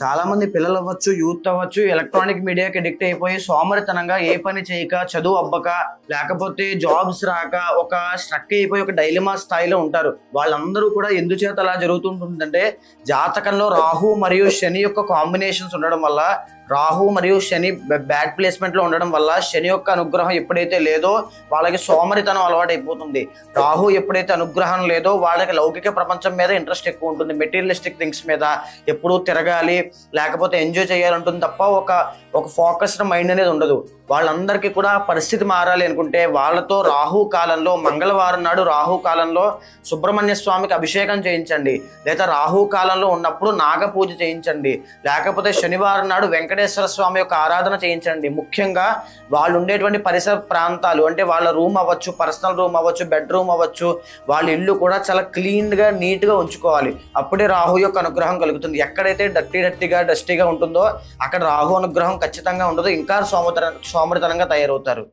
చాలా మంది పిల్లలు అవ్వచ్చు యూత్ అవ్వచ్చు ఎలక్ట్రానిక్ మీడియాకి అడిక్ట్ అయిపోయి సోమరితనంగా ఏ పని చేయక చదువు అవ్వక లేకపోతే జాబ్స్ రాక ఒక స్ట్రక్ అయిపోయి ఒక డైలిమా స్థాయిలో ఉంటారు. వాళ్ళందరూ కూడా ఎందుచేత అలా జరుగుతుంటుందంటే జాతకంలో రాహు మరియు శని యొక్క కాంబినేషన్స్ ఉండడం వల్ల రాహు మరియు శని బ్యాడ్ ప్లేస్మెంట్లో ఉండడం వల్ల శని యొక్క అనుగ్రహం ఎప్పుడైతే లేదో వాళ్ళకి సోమరితనం అలవాటు అయిపోతుంది రాహు ఎప్పుడైతే అనుగ్రహం లేదో వాళ్ళకి లౌకిక ప్రపంచం మీద ఇంట్రెస్ట్ ఎక్కువ ఉంటుంది. మెటీరియలిస్టిక్ థింగ్స్ మీద ఎప్పుడూ తిరగాలి లేకపోతే ఎంజాయ్ చేయాలంటుంది తప్ప ఒక ఒక ఫోకస్డ్ మైండ్ అనేది ఉండదు. వాళ్ళందరికీ కూడా పరిస్థితి మారాలి అనుకుంటే వాళ్ళతో రాహు కాలంలో మంగళవారం నాడు రాహు కాలంలో సుబ్రహ్మణ్య స్వామికి అభిషేకం చేయించండి. లేదా రాహు కాలంలో ఉన్నప్పుడు నాగ పూజ చేయించండి. లేకపోతే శనివారం నాడు వెంకటేశ్వర స్వామి యొక్క ఆరాధన చేయించండి. ముఖ్యంగా వాళ్ళు ఉండేటువంటి పరిసర ప్రాంతాలు అంటే వాళ్ళ రూమ్ అవ్వచ్చు పర్సనల్ రూమ్ అవ్వచ్చు బెడ్రూమ్ అవ్వచ్చు వాళ్ళ ఇల్లు కూడా చాలా క్లీన్గా నీట్గా ఉంచుకోవాలి. అప్పుడే రాహు యొక్క అనుగ్రహం కలుగుతుంది. ఎక్కడైతే డర్టీ డర్టీగా డస్టీగా ఉంటుందో అక్కడ రాహు అనుగ్రహం ఖచ్చితంగా ఉండదు. ఇంకా సోమతర సోమరితనంగా తయారవుతారు.